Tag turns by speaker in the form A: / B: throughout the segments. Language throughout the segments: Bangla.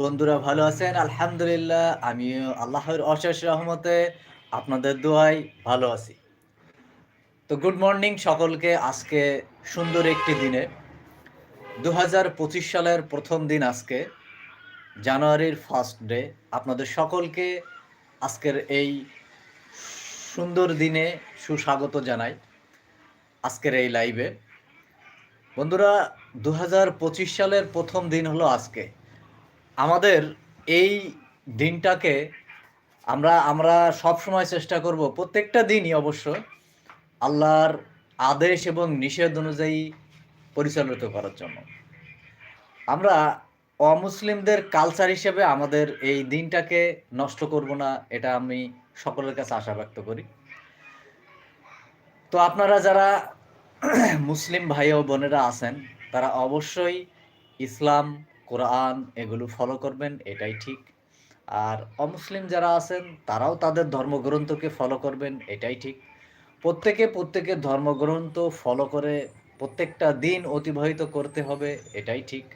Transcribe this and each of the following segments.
A: বন্ধুরা ভালো আছেন? আলহামদুলিল্লাহ আমি আল্লাহর অশেষ রহমতে আপনাদের দোয়াই ভালো আছি। তো গুড মর্নিং সকলকে, আজকে সুন্দর একটি দিনে। দু হাজার পঁচিশ সালের প্রথম দিন আজকে, জানুয়ারির ফার্স্ট ডে আপনাদের সকলকে আজকের এই সুন্দর দিনে সুস্বাগত জানাই আজকের এই লাইভে বন্ধুরা দু হাজার পঁচিশ সালের প্রথম দিন হলো আজকে। আমাদের এই দিনটাকে আমরা আমরা সব সময় চেষ্টা করব, প্রত্যেকটা দিনই অবশ্য আল্লাহর আদেশ এবং নিষেধ অনুযায়ী পরিচালিত করার জন্য। আমরা অমুসলিমদের কালচার হিসেবে আমাদের এই দিনটাকে নষ্ট করব না, এটা আমি সকলের কাছে আশা ব্যক্ত করি। তো আপনারা যারা মুসলিম ভাই ও বোনেরা আছেন, তারা অবশ্যই ইসলাম কোরআন এগুলো ফলো করবেন, এটাই ঠিক। আর অমুসলিম যারা আছেন, তারাও তাদের ধর্মগ্রন্থকে ফলো করবেন, এটাই ঠিক। প্রত্যেকে প্রত্যেকের ধর্মগ্রন্থ ফলো করে প্রত্যেকটা দিন অতিবাহিত করতে হবে, এটাই ঠিক।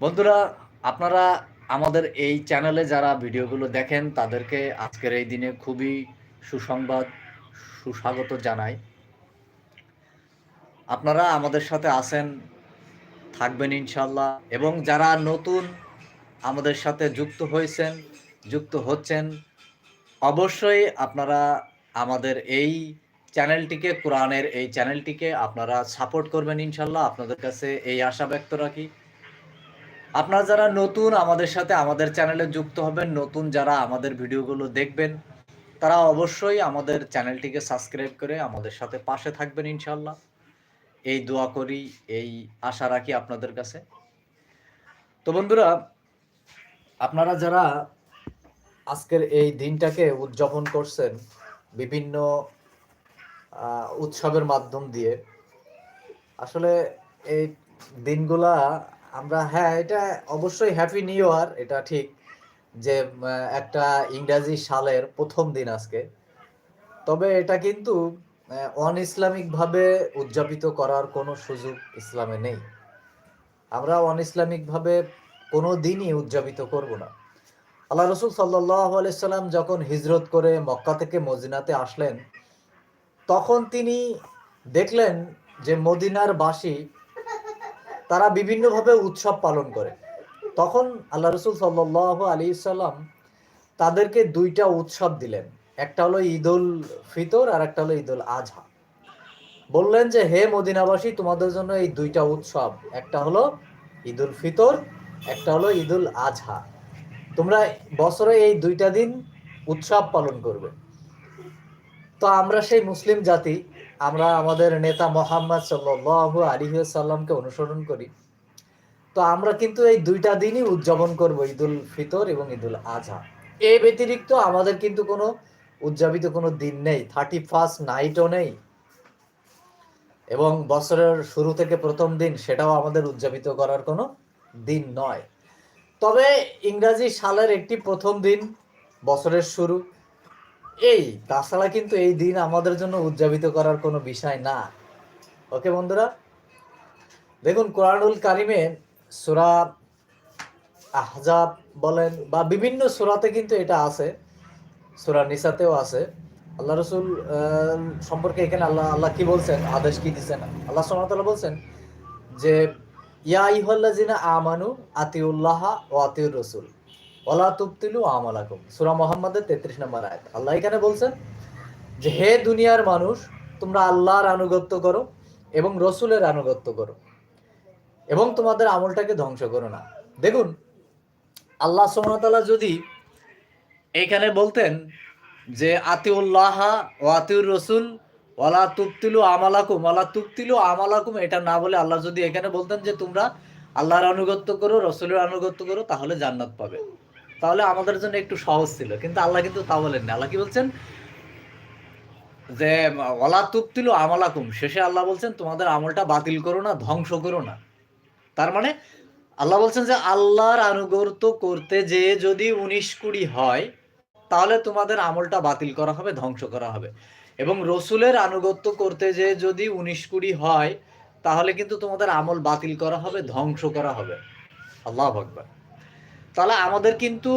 A: বন্ধুরা, আপনারা আমাদের এই চ্যানেলে যারা ভিডিওগুলো দেখেন, তাদেরকে আজকের এই দিনে খুবই সুসংবাদ, সুস্বাগত জানাই। আপনারা আমাদের সাথে আছেন থাকবেন ইনশাল্লাহ। এবং যারা নতুন আমাদের সাথে যুক্ত হয়েছেন, যুক্ত হচ্ছেন, অবশ্যই আপনারা আমাদের এই চ্যানেলটিকে, কোরআনের এই চ্যানেলটিকে আপনারা সাপোর্ট করবেন ইনশাল্লাহ। আপনাদের কাছে এই আশা ব্যক্ত রাখি। আপনারা যারা নতুন আমাদের সাথে আমাদের চ্যানেলে যুক্ত হবেন, নতুন যারা আমাদের ভিডিওগুলো দেখবেন, তারা অবশ্যই আমাদের চ্যানেলটিকে সাবস্ক্রাইব করে আমাদের সাথে পাশে থাকবেন ইনশাল্লাহ। এই দোয়া করি, এই আশা রাখি আপনাদের কাছে। তো বন্ধুরা, আপনারা যারা আজকের এই দিনটাকে উদযাপন করছেন বিভিন্ন উৎসবের মাধ্যম দিয়ে, আসলে এই দিনগুলা আমরা হ্যাঁ এটা অবশ্যই হ্যাপি নিউ ইয়ার এটা ঠিক যে একটা ইংরাজি সালের প্রথম দিন আজকে। তবে এটা কিন্তু অন ইসলামিকভাবে উদযাপিত করার কোনো সুযোগ ইসলামে নেই। আমরা অন ইসলামিকভাবে কোনো দিনই উদযাপিত করব না। আল্লাহ রসুল সাল্লাহ আলাইসাল্লাম যখন হিজরত করে মক্কা থেকে মদিনাতে আসলেন, তখন তিনি দেখলেন যে মদিনার বাসী তারা বিভিন্নভাবে উৎসব পালন করে। তখন আল্লাহ রসুল সাল্লাহ আলী সাল্লাম তাদেরকে দুইটা উৎসব দিলেন। একটা হলো ঈদুল ফিতর আর একটা হলো ঈদুল আজহা। বললেন যে, হে মদিনাবাসী, তোমাদের জন্য এই দুইটা উৎসব, একটা হলো ঈদুল ফিতর, একটা হলো ঈদুল আজহা। তোমরা বছরে এই দুইটা দিন উৎসব পালন করবে। তো আমরা সেই মুসলিম জাতি, আমরা আমাদের নেতা মোহাম্মদ সাল্লু আলী সাল্লামকে অনুসরণ করি। তো আমরা কিন্তু এই দুইটা দিনই উদযাপন করব, ঈদুল ফিতর এবং ঈদুল আজহা। এ ব্যতিরিক্ত আমাদের কিন্তু কোনো উদযাপিত কোনো দিন নেই থার্টি ফার্স্ট নাইটও নেই। এবং বছরের শুরু থেকে প্রথম দিন সেটাও আমাদের উদযাপিত করার কোনো দিন নয়। তবে ইংরাজি সালের একটি প্রথম দিন বছরের শুরু। এই, তাছাড়া কিন্তু এই দিন আমাদের জন্য উদযাপিত করার কোনো বিষয় না। ওকে বন্ধুরা? দেখুন, কোরআনুল কারিমে সুরা আহজাব বলেন বা বিভিন্ন সুরাতে কিন্তু এটা আছে। সুরা নিসাতেও আছে। আল্লাহ রসুল সম্পর্কে এখানে আল্লাহ আল্লাহ কি বলছেন? আদেশ কি দিচ্ছেন আল্লাহ সাল্লাহ বলছেন যে, ইয়া ইহল্লাজিনা আমানু আতিউল্লাহ ও আতিউর রসুল ওলা তুবতিলু আমালাকুম। সুরা মোহাম্মদের তেত্রিশ নম্বর আয়াত। আল্লাহ এখানে বলছেন যে, হে দুনিয়ার মানুষ, তোমরা আল্লাহর আনুগত্য করো এবং রসুলের আনুগত্য করো এবং তোমাদের আমলটাকে ধ্বংস করো না। দেখুন, আল্লাহ সোমতালা যদি এইখানে বলতেন যে, আতিউল্লাহ ও আতিউর রসুল ওয়ালা তুপ্তিলু আমালাকুম, ওয়ালা তুপ্তিলু আমালাকুম, এটা না বলে আল্লাহ যদি এখানে বলতেন যে, তোমরা আল্লাহর আনুগত্য করো, রসুলের আনুগত্য করো, তাহলে জান্নাত পাবে। তাহলে আমাদের জন্য একটু সহজ ছিল, কিন্তু আল্লাহ কিন্তু তা বলেন না আল্লাহ কি বলছেন? যে ওলা তুপ্তিলু আমালাকুম, শেষে আল্লাহ বলছেন, তোমাদের আমলটা বাতিল করো না, ধ্বংস করো না। তার মানে আল্লাহ বলছেন যে, আল্লাহর আনুগত্য করতে যে যদি উনিশ কুড়ি হয় তাহলে তোমাদের আমলটা বাতিল করা হবে, ধ্বংস করা হবে। এবং রসুলের আনুগত্য করতে যে যদি উনিশ কুড়ি হয়, তাহলে কিন্তু তোমাদের আমল বাতিল করা হবে, ধ্বংস করা হবে। আল্লাহ আকবার। তাহলে আমাদের কিন্তু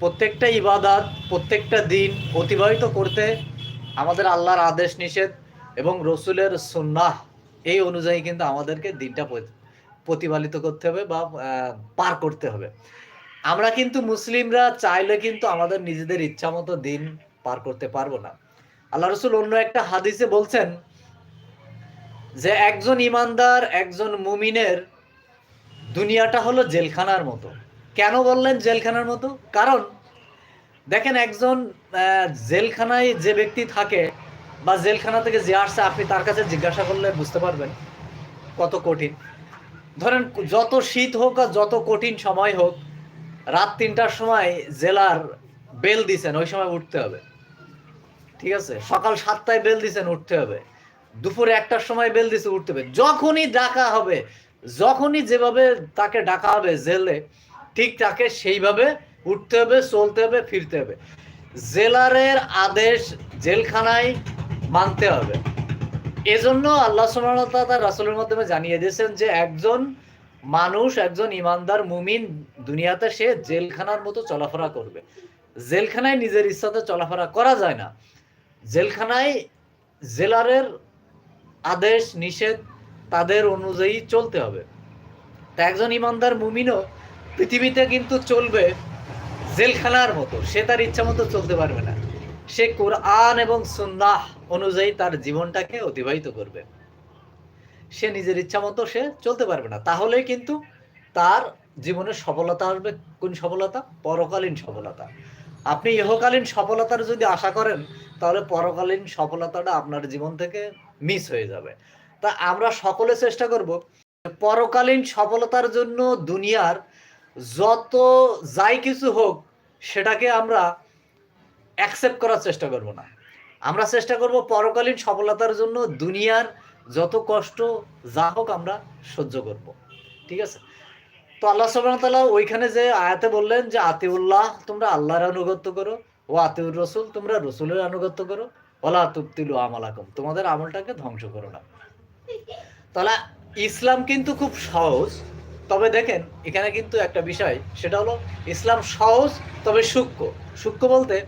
A: প্রত্যেকটা ইবাদাত, প্রত্যেকটা দিন অতিবাহিত করতে আমাদের আল্লাহর আদেশ নিষেধ এবং রসুলের সুন্নাহ এই অনুযায়ী কিন্তু আমাদেরকে দিনটা প্রতিপালিত করতে হবে বা পার করতে হবে। আমরা কিন্তু মুসলিমরা চাইলে কিন্তু আমাদের নিজেদের ইচ্ছা মতো দিন পার করতে পারব না। আল্লাহ রসুল অন্য একটা হাদিসে বলছেন যে, একজন ইমানদার, একজন মুমিনের দুনিয়াটা হলো জেলখানার মতো। কেন বললেন জেলখানার মতো? কারণ দেখেন একজন জেলখানায় যে ব্যক্তি থাকে বা জেলখানা থেকে যে আসছে, আপনি তার কাছে জিজ্ঞাসা করলে বুঝতে পারবেন কত কঠিন। ধরেন যত শীত হোক আর যত কঠিন সময় হোক রাত তিনটার সময় জেলার বেল দিছেন, ওই সময় উঠতে হবে। ঠিক আছে? সকাল সাতটায় বেল দিছেন, উঠতে হবে। দুপুরে একটার সময় বেল দিছে, উঠতে হবে। যখনই ডাকা হবে, যখনই যেভাবে তাকে ডাকা হবে জেলে, ঠিক তাকে সেইভাবে উঠতে হবে, চলতে হবে, ফিরতে হবে। জেলারের আদেশ জেলখানায় মানতে হবে। এজন্য আল্লাহ সুবহানাহু রাসূলের মাধ্যমে জানিয়ে দিয়েছেন যে একজন মানুষ একজন ইমানদার মুমিন দুনিয়াতে সে জেলখানার মতো চলাফেরা করবে। জেলখানায় নিজের ইচ্ছাতে চলাফেরা করা যায় না। জেলখানায় জেলারের আদেশ, নিষেধ তাদের অনুযায়ী চলতে হবে। তা একজন ইমানদার মুমিনও পৃথিবীতে কিন্তু চলবে জেলখানার মতো। সে তার ইচ্ছা মতো চলতে পারবে না। সে কোরআন এবং সুন্নাহ অনুযায়ী তার জীবনটাকে অতিবাহিত করবে। সে নিজের ইচ্ছা মতো সে চলতে পারবে না। তাহলে কিন্তু তার জীবনে সফলতা আসবে কোন সফলতা? পরকালীন সফলতা। আপনি ইহকালীন সফলতার যদি আশা করেন, তাহলে পরকালীন সফলতাটা আপনার জীবন থেকে মিস হয়ে যাবে। তা আমরা সকলে চেষ্টা করব পরকালীন সফলতার জন্য দুনিয়ার যত যাই কিছু হোক, সেটাকে আমরা অ্যাকসেপ্ট করার চেষ্টা করব না। আমরা চেষ্টা করব পরকালীন সফলতার জন্য দুনিয়ার যত কষ্ট যা হোক আমরা সহ্য করব। ঠিক আছে? তো আল্লাহ সুবহানাহু তাআলা ওইখানে যে আয়াতে বললেন যে, আতিউল্লাহ, তোমরা আল্লাহর আনুগত্য করো। ও আতিউর রসুল তোমরা রসুলের আনুগত্য করো। ওলা তুবতিলু আমালাকুম, তোমাদের আমলটাকে ধ্বংস করো না। তাহলে ইসলাম কিন্তু খুব সহজ। তবে দেখেন, এখানে কিন্তু একটা বিষয়, সেটা হলো ইসলাম সহজ, তবে সূক্ষ্ম। সূক্ষ্ম বলতে,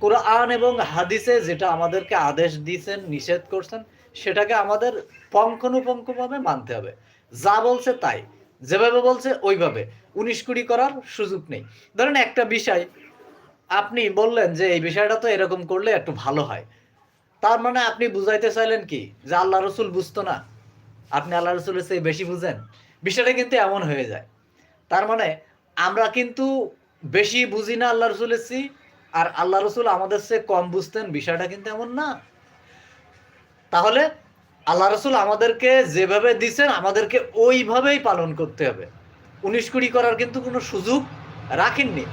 A: কোরআন এবং হাদিসে যেটা আমাদেরকে আদেশ দিয়েছেন, নিষেধ করছেন সেটাকে আমাদের পঙ্কনুপঙ্কভাবে মানতে হবে। যা বলছে তাই, যেভাবে বলছে ওইভাবে। উনিশ কুড়ি করার সুযোগ নেই। ধরেন একটা বিষয়, আপনি বললেন যে এই বিষয়টা তো এরকম করলে একটু ভালো হয়। তার মানে আপনি বুঝাইতে চাইলেন কি? যে আল্লাহ রসুল বুঝতো না। আপনি আল্লাহ রসুলের চেয়ে বেশি বুঝেন। বিষয়টা কিন্তু এমন হয়ে যায়। তার মানে আমরা কিন্তু বেশি বুঝি না আল্লাহ রসুলের চেয়ে, আর আল্লাহ রসুল আমাদের চেয়ে কম বুঝতেন। বিষয়টা কিন্তু এমন না। তাহলে আল্লাহ রসুল আমাদেরকে যেভাবে দিছেন, আমাদেরকে ওইভাবেই পালন করতে হবে। উনিশ কুড়ি করার কিন্তু কোনো সুযোগ রাখেননি।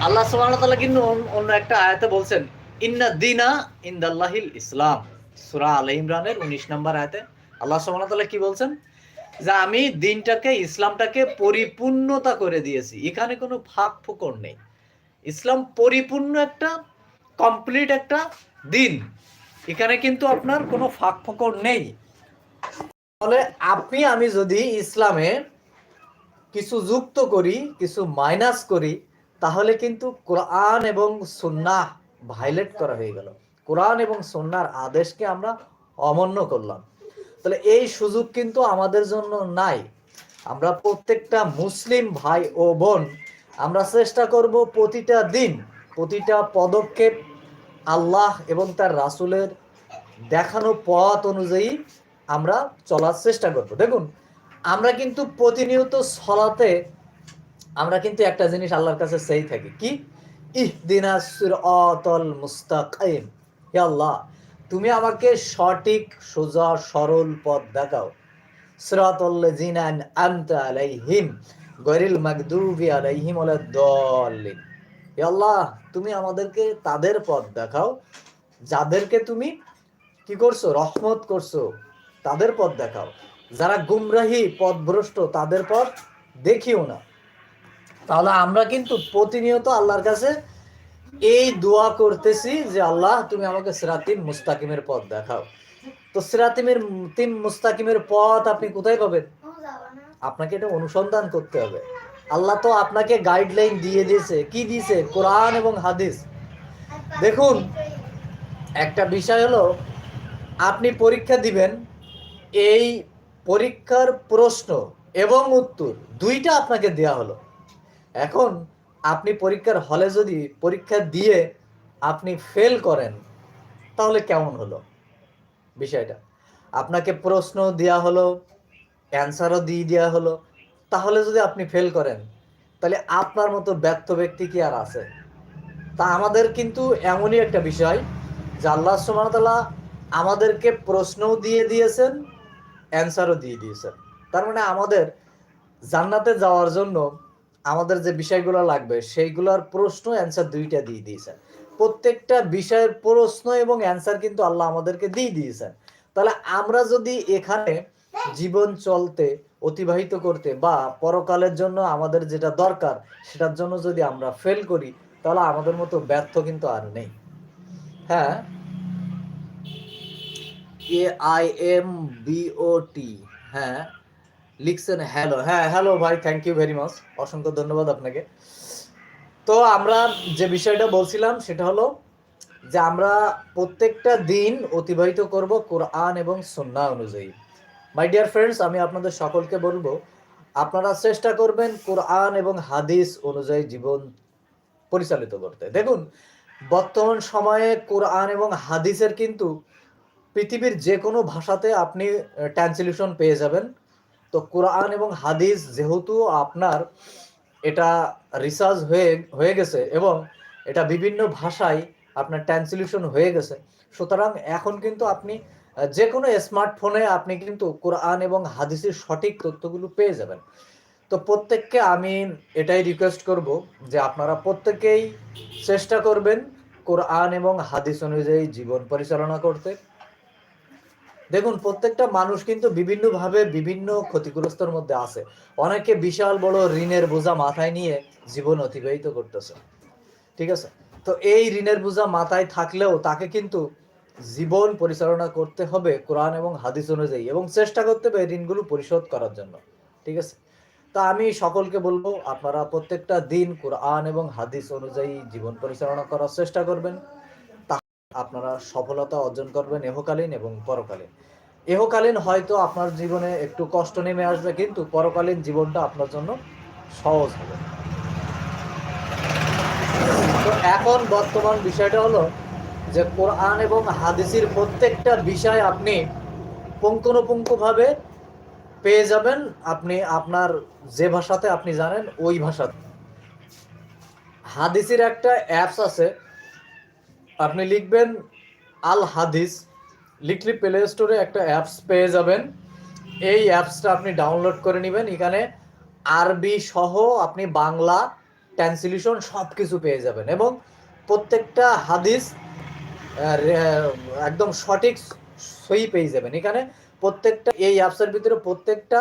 A: আল্লাহ সুবহানাহু কিন্তু অন- অন্য একটা আয়াতে বলছেন, ইন্না দিনা ইনদাল্লাহিল ইসলাম। সূরা আল ইমরানের 19 নম্বর আয়াতে আল্লাহ সুবহানাহু তাআলা কি বলছেন? যে আমি দিনটাকে, ইসলামটাকে পরিপূর্ণতা করে দিয়েছি। এখানে কোনো ফাঁক ফোকর নেই। ইসলাম পরিপূর্ণ একটা, কমপ্লিট একটা দিন। এখানে কিন্তু আপনার কোনো ফাঁক ফোকর নেই। তাহলে আপনি, আমি যদি ইসলামে কিছু যুক্ত করি, কিছু মাইনাস করি, তাহলে কিন্তু কোরআন এবং সুন্নাহ ভাইলেট করা হয়ে গেল। কোরআন এবং সুন্নার আদেশকে আমরা অমান্য করলাম। তাহলে এই সুযোগ কিন্তু আমাদের জন্য নাই। আমরা প্রত্যেকটা মুসলিম ভাই ও বোন, আমরা চেষ্টা করব প্রতিটা দিন, প্রতিটা পদক্ষেপ আল্লাহ এবং তার রাসুলের দেখানো পথ অনুযায়ী আমরা চলার চেষ্টা করব। দেখুন, আমরা কিন্তু প্রতিনিয়ত সলাতে আমরা কিন্তু একটা জিনিস আল্লাহর কাছে সেই থাকি। কি? ইহদিনা সিরাতাল মুস্তাকিম। হে আল্লাহ, তুমি আমাকে সঠিক, সোজা, সরল পথ দেখাও। সিরাতাল লাযিনা আনআমতা আলাইহিম, গায়রিল মাগদুবি আলাইহিম ওয়ালাদ-দাল্লিন। হে আল্লাহ তুমি আমাদেরকে তাদের পথ দেখাও যাদেরকে তুমি কি করছ? রহমত করছ তাদের পথ দেখাও। যারা গুমরাহি পথভ্রষ্ট তাদের পথ দেখিও না। তাহলে আমরা কিন্তু প্রতিনিয়ত আল্লাহর কাছে এই দোয়া করতেছি যে আল্লাহ তুমি আমাকে সিরাতিম মুস্তাকিমের পথ দেখাও। তো সিরাতিমের তিন মুস্তাকিমের পথ আপনি কোথায় পাবেন? আপনাকে এটা অনুসন্ধান করতে হবে। আল্লাহ তো আপনাকে গাইডলাইন দিয়ে দিয়েছে। কি দিয়েছে? কোরআন এবং হাদিস। দেখুন, একটা বিষয় হলো, আপনি পরীক্ষা দিবেন, এই পরীক্ষার প্রশ্ন এবং উত্তর দুইটা আপনাকে দেয়া হলো। এখন আপনি পরীক্ষার হলে যদি পরীক্ষা দিয়ে আপনি ফেল করেন, তাহলে কেমন হলো? বিষয়টা। আপনাকে প্রশ্ন দেওয়া হলো অ্যান্সারও দিয়ে দেওয়া হলো। তাহলে যদি আপনি ফেল করেন, তাহলে আপনার মতো ব্যর্থ ব্যক্তি কি আর আছে? তা আমাদের কিন্তু এমনই একটা বিষয়, যে আল্লাহ সুমতলা আমাদেরকে প্রশ্নও দিয়ে দিয়েছেন অ্যান্সারও দিয়ে দিয়েছেন। তার মানে আমাদের জান্নাতে যাওয়ার জন্য আমাদের যে বিষয়গুলো লাগবে, সেইগুলোর প্রশ্ন অ্যান্সার দুইটা দিয়ে দিয়েছেন। প্রত্যেকটা বিষয়ের প্রশ্ন এবং অ্যান্সার কিন্তু আল্লাহ আমাদেরকে দিয়ে দিয়েছেন। তাহলে আমরা যদি এখানে জীবন চলতে, অতিবাহিত করতে বা পরকালের জন্য আমাদের যেটা দরকার, সেটার জন্য যদি আমরা ফেল করি, তাহলে আমাদের মতো ব্যর্থ কিন্তু আর নেই। হ্যাঁ? A I M B O T হ্যাঁ? লিখছেন হ্যালো হ্যাঁ হ্যালো ভাই থ্যাংক ইউ ভেরি মাচ অসংখ্য ধন্যবাদ আপনাকে। তো আমরা যে বিষয়টা বলছিলাম, সেটা হলো যে আমরা প্রত্যেকটা দিন অতিবাহিত করব কোরআন এবং সন্না অনুযায়ী। মাই ডিয়ার ফ্রেন্ডস আমি আপনাদের সকলকে বলব, আপনারা চেষ্টা করবেন কোরআন এবং হাদিস অনুযায়ী জীবন পরিচালিত করতে। দেখুন, বর্তমান সময়ে কোরআন এবং হাদিসের কিন্তু পৃথিবীর যে কোনো ভাষাতে আপনি ট্রান্সলেশন পেয়ে যাবেন। তো কোরআন এবং হাদিস যেহেতু আপনার এটা রিসার্চ হয়ে হয়ে গেছে এবং এটা বিভিন্ন ভাষায় আপনার ট্রান্সলেশন হয়ে গেছে। সুতরাং এখন কিন্তু আপনি যে কোনো স্মার্টফোনে আপনি কিন্তু কোরআন এবং হাদিসের সঠিক তথ্যগুলো পেয়ে যাবেন। তো প্রত্যেককে আমি এটাই রিকোয়েস্ট করব যে আপনারা প্রত্যেকেই চেষ্টা করবেন কোরআন এবং হাদিস অনুযায়ী জীবন পরিচালনা করতে। দেখুন, প্রত্যেকটা মানুষ কিন্তু বিভিন্নভাবে বিভিন্ন ক্ষতিগ্রস্তর মধ্যে আছে। অনেকে বিশাল বড় ঋণের বোঝা মাথায় নিয়ে জীবন অতিবাহিত করতেছে। ঠিক আছে? তো এই ঋণের বোঝা মাথায় থাকলেও তাকে কিন্তু জীবন পরিচালনা করতে হবে কোরআন এবং হাদিস অনুযায়ী এবং চেষ্টা করতে হবে ঋণগুলো পরিশোধ করার জন্য। ঠিক আছে? তা আমি সকলকে বলব, আপনারা প্রত্যেকটা দিন কোরআন এবং হাদিস অনুযায়ী জীবন পরিচালনা করার চেষ্টা করবেন। আপনারা সফলতা অর্জন করবেন এহকালীন এবং পরকালীন। এহকালীন হয়তো আপনার জীবনে একটু কষ্ট নেমে আসবে, কিন্তু পরকালীন জীবনটা আপনার জন্য সহজ হবে। তো এখন বর্তমান বিষয়টা হলো যে কোরআন এবং হাদিসের প্রত্যেকটা বিষয় আপনি পুঙ্খানুপুঙ্খভাবে পেয়ে যাবেন। আপনি আপনার যে ভাষাতে আপনি জানেন, ওই ভাষাতে। হাদিসের একটা অ্যাপস আছে। আপনি লিখবেন আল হাদিস, লিখলে প্লে স্টোরে একটা অ্যাপস পেয়ে যাবেন। এই অ্যাপসটা আপনি ডাউনলোড করে নেবেন। এখানে আরবি সহ আপনি বাংলা ট্রান্সলেশন সব কিছু পেয়ে যাবেন এবং প্রত্যেকটা হাদিস একদম সঠিক সই পেয়ে যাবেন। এখানে প্রত্যেকটা, এই অ্যাপসের ভিতরে প্রত্যেকটা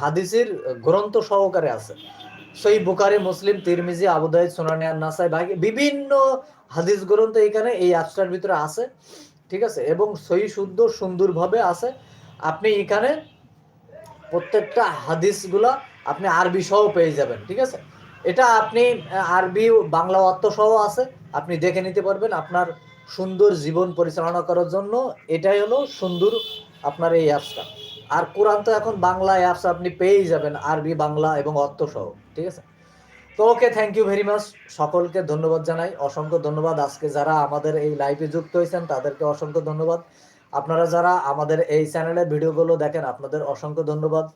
A: হাদিসের গ্রন্থ সহকারে আছে। সই বুকারি মুসলিম, তিরমিজি আবুদাইদ সোনানিয়ান নাসাই বাকি বিভিন্ন হাদিস গ্রন্থ এখানে এই অ্যাপসটার ভিতরে আছে। ঠিক আছে? এবং সই শুদ্ধ, সুন্দরভাবে আছে। আপনি এখানে প্রত্যেকটা হাদিসগুলা আপনি আরবি সহ পেয়ে যাবেন। ঠিক আছে? এটা আপনি আরবি, বাংলা অর্থ সহ আছে। আপনি দেখে নিতে পারবেন। আপনার সুন্দর জীবন পরিচালনা করার জন্য এটাই হলো সুন্দর আপনার এই অ্যাপসটা আর কোরআন তো এখন বাংলা অ্যাপস আপনি পেয়েই যাবেন, আরবি, বাংলা এবং অর্থ সহ, ঠিক আছে? তো okay thank you very much সকলকে ধন্যবাদ জানাই। অসংখ্য ধন্যবাদ। আজকে যারা আমাদের এই লাইভে যুক্ত হয়েছেন, তাদেরকে অসংখ্য ধন্যবাদ। আপনারা যারা আমাদের এই চ্যানেলের ভিডিওগুলো দেখেন, আপনাদের অসংখ্য ধন্যবাদ।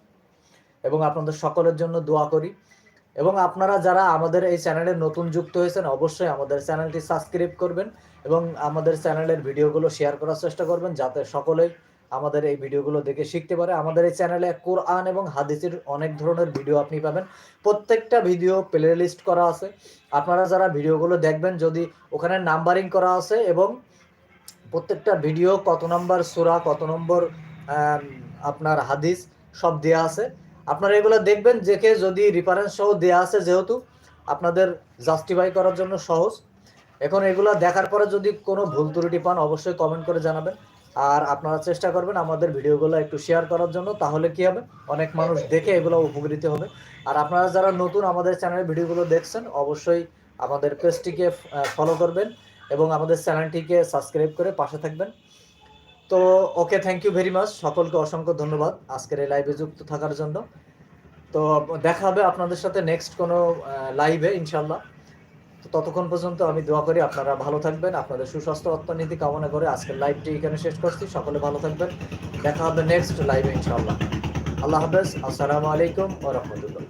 A: এবং আপনাদের সকলের জন্য দোয়া করি। এবং আপনারা যারা আমাদের এই চ্যানেলে নতুন যুক্ত হয়েছেন, অবশ্যই আমাদের চ্যানেলটি সাবস্ক্রাইব করবেন এবং আমাদের চ্যানেলের ভিডিওগুলো শেয়ার করার চেষ্টা করবেন যাতে সকলেই আমাদের এই ভিডিওগুলো দেখে শিখতে পারে। আমাদের এই চ্যানেলে কোরআন এবং হাদিসের অনেক ধরনের ভিডিও আপনি পাবেন। প্রত্যেকটা ভিডিও প্লে লিস্ট করা আছে। আপনারা যারা ভিডিওগুলো দেখবেন, যদি ওখানে নাম্বারিং করা আছে এবং প্রত্যেকটা ভিডিও কত নম্বর সুরা, কত নম্বর আপনার হাদিস সব দেওয়া আছে আপনারা এগুলো দেখবেন দেখে যদি রিফারেন্স সহ দেওয়া আছে যেহেতু, আপনাদের জাস্টিফাই করার জন্য সহজ। এখন এগুলো দেখার পরে যদি কোনো ভুল ত্রুটি পান, অবশ্যই কমেন্ট করে জানাবেন। আর আপনারা চেষ্টা করবেন আমাদের ভিডিওগুলো একটু শেয়ার করার জন্য, তাহলে কি হবে? অনেক মানুষ দেখে এগুলো উপকৃত হবে। আর আপনারা যারা নতুন আমাদের চ্যানেলের ভিডিওগুলো দেখছেন, অবশ্যই আমাদের পেজটিকে ফলো করবেন এবং আমাদের চ্যানেলটিকে সাবস্ক্রাইব করে পাশে থাকবেন। তো okay thank you very much সকলকে অসংখ্য ধন্যবাদ আজকের এই লাইভে যুক্ত থাকার জন্য। তো দেখা হবে আপনাদের সাথে নেক্সট কোনো লাইভে ইনশাল্লাহ তো ততক্ষণ পর্যন্ত আমি দোয়া করি আপনারা ভালো থাকবেন, আপনাদের সুস্বাস্থ্য, অর্থনীতি কামনা করে আজকের লাইভটি এখানে শেষ করছি। সকলে ভালো থাকবেন। দেখা হবে নেক্সট লাইভে ইনশাল্লাহ আল্লাহ হাফেজ। আসসালামু আলাইকুম ও রহমতুল্লাহ।